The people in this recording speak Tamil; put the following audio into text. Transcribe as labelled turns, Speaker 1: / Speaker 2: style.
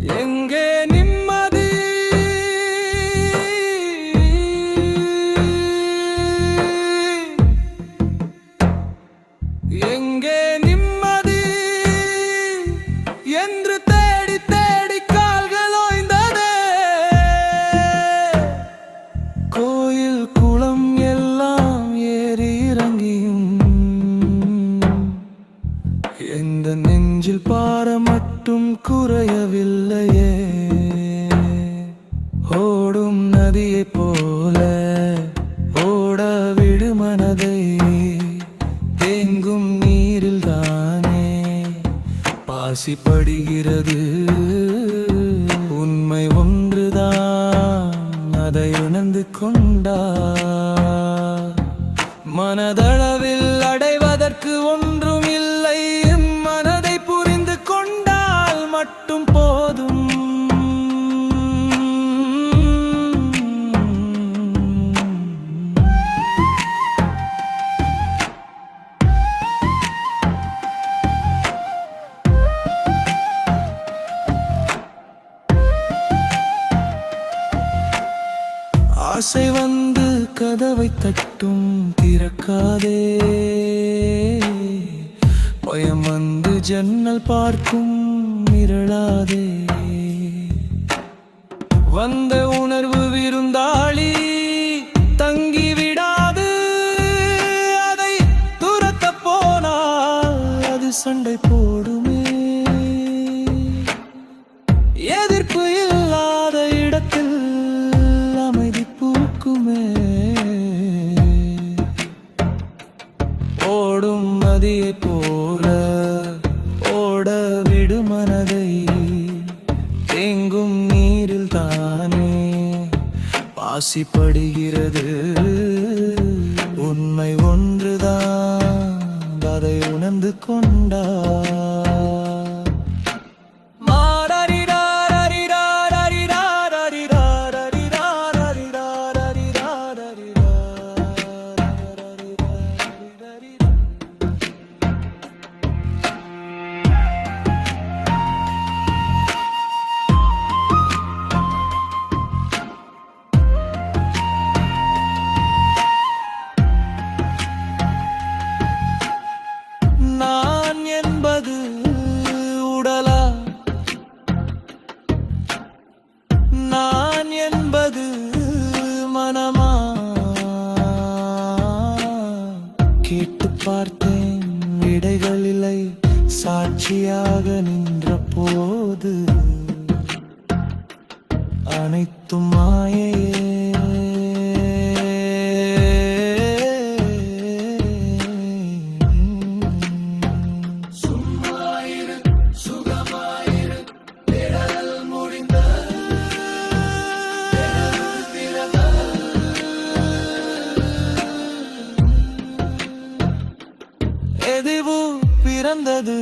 Speaker 1: எங்கே குறையவில்லையே. ஓடும் நதியைப் போல ஓட விடு மனதை. தேங்கும் நீரில் தானே பாசி படுகிறது உண்மை ஒன்றுதான் அதை உணர்ந்து கொண்டா மனதை மட்டும் போதும். ஆசை வந்து கதவை தட்டும் திறக்காதே. பயம் வந்து ஜன்னல் பார்க்கும். மிரளாதே வந்த உணர்வு விருந்தாளி தங்கி விடாது. அதை துரத்த போனால் அது சண்டை போடுமே. எதிர்ப்பு இல்லாத இடத்தில் அமைதி பூக்குமே. ஓடும் நதியை போல ஓட விடுமன ஆசிப்படுகிறது உண்மை ஒன்றுதான். அதை உணர்ந்து கொண்டா விடைகள் சாட்சியாக நின்ற போது அனைத்தும் மாயையே. எதுவும் பிறந்தது.